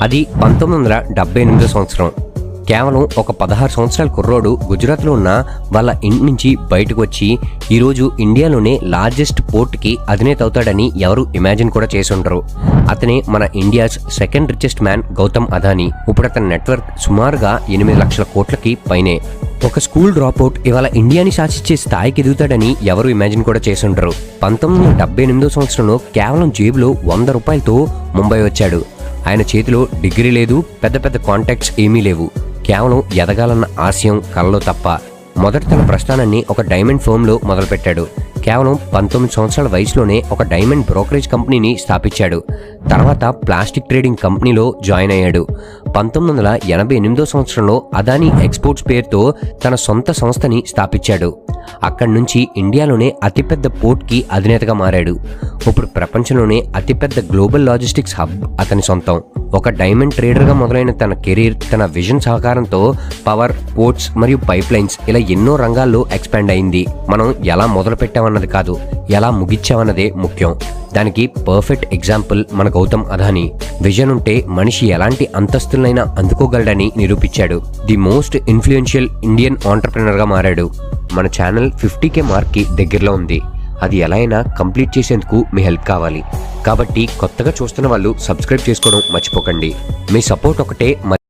అది పంతొమ్మిది వందల డెబ్బై ఎనిమిదో సంవత్సరం. కేవలం ఒక పదహారు సంవత్సరాల కుర్రోడు గుజరాత్లో ఉన్న వాళ్ళ ఇంటి నుంచి బయటకు వచ్చి ఈరోజు ఇండియాలోనే లార్జెస్ట్ పోర్ట్కి అధినేత అవుతాడని ఎవరు ఇమాజిన్ కూడా చేసి ఉండరు. అతనే మన India's second richest man Gautam Adani. ఇప్పుడు అతని నెట్వర్క్ సుమారుగా ఎనిమిది లక్షల కోట్లకి పైనే. ఒక స్కూల్ డ్రాప్అవుట్ ఇవాళ ఇండియాని శాసించే స్థాయికి ఎదుగుతాడని ఎవరు ఇమాజిన్ కూడా చేసి ఉండరు. పంతొమ్మిది వందల డెబ్బై ఎనిమిదో సంవత్సరంలో కేవలం జేబులో వంద రూపాయలతో ముంబై వచ్చాడు. ఆయన చేతిలో డిగ్రీ లేదు పెద్ద పెద్ద కాంటాక్ట్స్ ఏమీ లేవు. కేవలం ఎదగాలన్న ఆశయం కలలో తప్ప మొదట తన ప్రస్థానాన్ని ఒక డైమండ్ ఫోమ్లో మొదలుపెట్టాడు. కేవలం పంతొమ్మిది సంవత్సరాల వయసులోనే ఒక డైమండ్ బ్రోకరేజ్ కంపెనీని స్థాపించాడు. తర్వాత ప్లాస్టిక్ ట్రేడింగ్ కంపెనీలో జాయిన్ అయ్యాడు. పంతొమ్మిది వందల ఎనభై ఎనిమిదో సంవత్సరంలో అదానీ ఎక్స్పోర్ట్స్ పేరుతో తన సొంత సంస్థని స్థాపించాడు. అక్కడి నుంచి ఇండియాలోనే అతిపెద్ద పోర్ట్కి అధినేతగా మారాడు. ఇప్పుడు ప్రపంచంలోనే అతిపెద్ద గ్లోబల్ లాజిస్టిక్స్ హబ్ అతని సొంతం. ఒక డైమండ్ ట్రేడర్గా మొదలైన తన కెరీర్ తన విజన్ సహకారంతో పవర్ పోర్ట్స్ మరియు పైప్ లైన్స్ ఇలా ఎన్నో రంగాల్లో ఎక్స్పాండ్ అయింది. మనం ఎలా మొదలు పెట్టామన్నది కాదు ఎలా ముగిచ్చామన్నదే ముఖ్యం. దానికి పర్ఫెక్ట్ ఎగ్జాంపుల్ మన గౌతమ్ అదానీ. విజన్ ఉంటే మనిషి ఎలాంటి అంతస్తులైనా అందుకోగలడని నిరూపించాడు. ది మోస్ట్ ఇన్ఫ్లుయెన్షియల్ ఇండియన్ ఆంటర్ప్రినర్గా మారాడు. మన ఛానల్ ఫిఫ్టీ కే మార్క్కి దగ్గరలో ఉంది. అది ఎలా అయినా కంప్లీట్ చేసేందుకు మీ హెల్ప్ కావాలి. కాబట్టి కొత్తగా చూస్తున్న వాళ్ళు సబ్స్క్రైబ్ చేసుకోవడం మర్చిపోకండి. మీ సపోర్ట్ ఒకటే